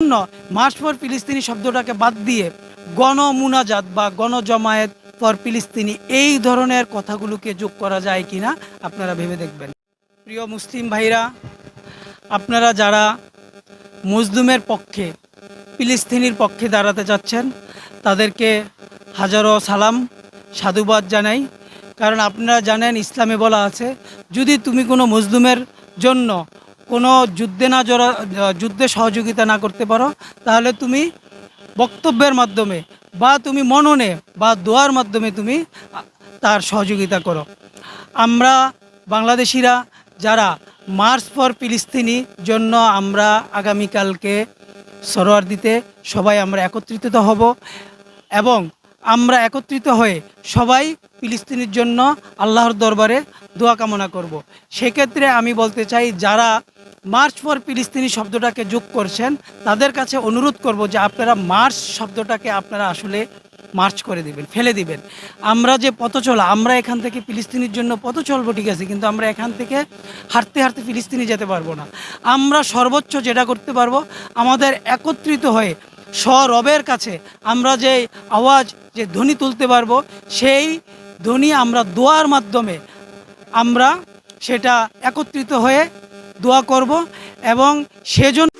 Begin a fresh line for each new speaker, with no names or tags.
জন্য March for ফিলিস্তিনি শব্দটাকে বাদ দিয়ে গণমুনাজাত বা গণজমায়েত ফর ফিলিস্তিনি এই ধরনের কথাগুলোকে যোগ করা যায় কিনা আপনারা ভেবে দেখবেন। প্রিয় মুসলিম ভাইরা, আপনারা যারা মজলুমের পক্ষে, ফিলিস্তিনির পক্ষে দাঁড়াতে চাচ্ছেন তাদেরকে হাজারো সালাম, সাধুবাদ জানাই। কারণ আপনারা জানেন, ইসলামে বলা আছে, যদি তুমি কোনো মজলুমের জন্য কোনো যুদ্ধে না জড়া যুদ্ধে সহযোগিতা না করতে পারো, তাহলে তুমি বক্তব্যের মাধ্যমে বা তুমি মননে বা দোয়ার মাধ্যমে তুমি তার সহযোগিতা করো আমরা বাংলাদেশিরা যারা মার্চ ফর ফিলিস্তিনি জন্য আমরা আগামীকালকে সরোয়ার দিতে সবাই আমরা একত্রিত হব এবং আমরা একত্রিত হয়ে সবাই ফিলিস্তিনির জন্য আল্লাহর দরবারে দোয়া কামনা করব। সেক্ষেত্রে আমি বলতে চাই, যারা মার্চ ফর ফিলিস্তিনি শব্দটাকে যোগ করছেন, তাদের কাছে অনুরোধ করব যে আপনারা মার্চ শব্দটাকে আপনারা আসলে মার্চ করে দিবেন, ফেলে দিবেন। আমরা যে পথ চলা আমরা এখান থেকে ফিলিস্তিনির জন্য পথ চলবো ঠিক আছে, কিন্তু আমরা এখান থেকে হাঁটতে হাঁটতে ফিলিস্তিনি যেতে পারব না। আমরা সর্বোচ্চ যেটা করতে পারব, আমাদের একত্রিত হয়ে স্বরবের কাছে আমরা যে আওয়াজ, যে ধ্বনি তুলতে পারব, সেই ধ্বনি আমরা দোয়ার মাধ্যমে আমরা সেটা একত্রিত হয়ে দোয়া করব এবং সেজন্য